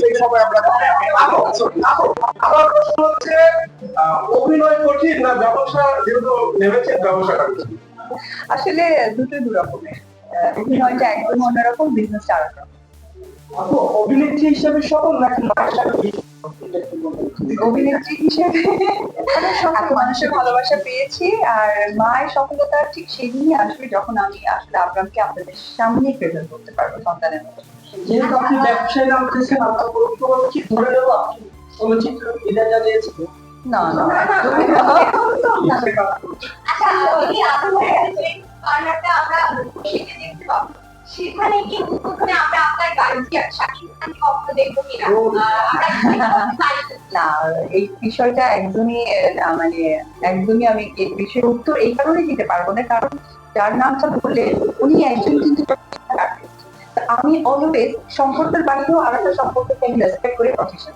সেই সময় আমরা আমার প্রশ্ন হচ্ছে অভিনয় কঠিন না ব্যবসা যেহেতু নেমেছেন ব্যবসা আসলে দুটো দু রকমের অভিনয়টা একদম অন্যরকম বিজনেসটা আরেক রকম আপু অভিনেত্রী হিসেবে সফল নাকি মায়ের সাথে অভিনেত্রী হিসেবে মানুষের ভালোবাসা পেয়েছি আর মায়ের সফলতা ঠিক সেদিনই আসবে যখন আমি আসলে আব্রামকে আপনাদের সামনে প্রেজেন্ট করতে পারব সন্তানের মতো যেহেতু আপনি ব্যবসায় নাম করেছেন আপনার কি ধরে নেব আপনি চলচ্চিত্র বিদায় জানিয়েছেন না না আচ্ছা আমরা দেখতে পাবো সেখানে কি ওখানে আমরা আপনার কখনো দেখব কিনা? না এই বিষয়টা একদমই মানে একদমই আমি এই বিষয়ের উত্তর এই কারণে দিতে পারব না কারণ যার নামটা বললে উনি একজন কিন্তু আমি অলওয়েজ সম্পর্কের বাইরেও আর একটা সম্পর্ককে আমি রেসপেক্ট করে প্রফেশন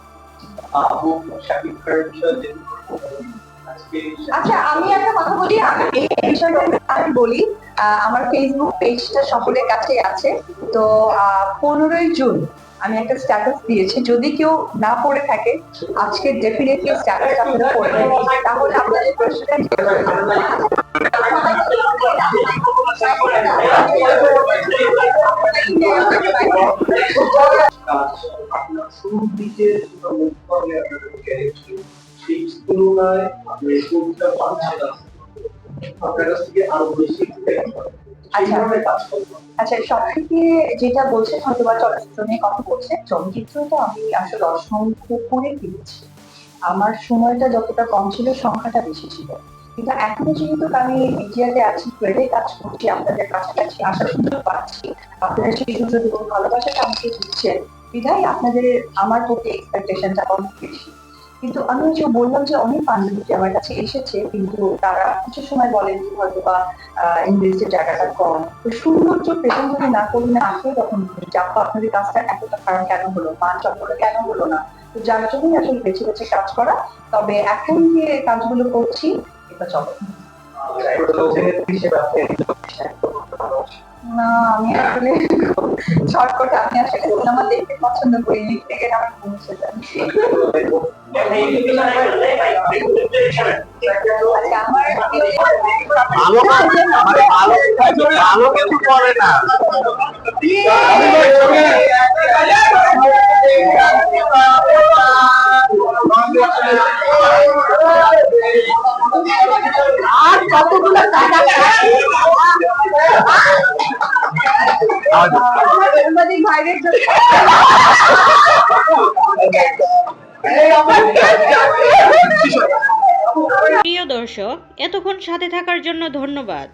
বিষয়ে আচ্ছা আমি একটা কথা বলি আমি- এই বিষয়টা আমি বলি আমার ফেসবুক পেজটা সকলের কাছে আছে। তো পনেরোই জুন আমি একটা স্ট্যাটাস দিয়েছি। যদি কেউ না পড়ে থাকে, আজকে ডেফিনেটলি স্ট্যাটাস আপনারা পড়বেন তাহলে আপনাদের প্রশ্নটা আপনার শুরুর দিকে সেই তুলনায় আপনি কোনটা পাচ্ছেন কাছ থেকে আরও বেশি করবেন আচ্ছা। সব থেকে যেটা বলছেন হয়তো বা চলচ্চিত্র নিয়ে কথা বলছেন চলচ্চিত্রটা আমি আসলে অসংখ্য করে আমার সময়টা যতটা কম ছিল সংখ্যাটা বেশি ছিল। কিন্তু এখনও যেহেতু আমি মিডিয়াতে আছি ট্রেডে কাজ করছি আপনাদের কাছাকাছি আসার সুযোগ পাচ্ছি আপনারা সেই সুযোগ এবং ভালোবাসাটা আমাকে দিচ্ছেন। বিধায় আপনাদের আমার প্রতি এক্সপেকটেশনটা অনেক বেশি। কিন্তু আমি যে বললাম যে অনেক পাণ্ডুলিপি আমার কাছে এসেছে, কিন্তু তারা কিছু সময় বলেন যে হয়তো বা ইংরেজির জায়গাটা কম। তো সৌন্দর্য প্রেজেন্ট যদি না করি না আসলে তখন চাপা আপনাদের কাজটা এতটা খারাপ কেন হলো? মান চক্র কেন হলো না? তো যার জন্যই আসলে বেছে বেছে কাজ করা। তবে এখন যে কাজগুলো করছি এটা চলে। না আমি আসলে শর্টকট আমি আসলে সিনেমা দেখতে পছন্দ করি লিখতে গেলে আমার ঘুম এসে যায় আমার কতগুলো টাকা সাংবাদিক প্রিয় দর্শক এতক্ষণ সাথে থাকার জন্য ধন্যবাদ।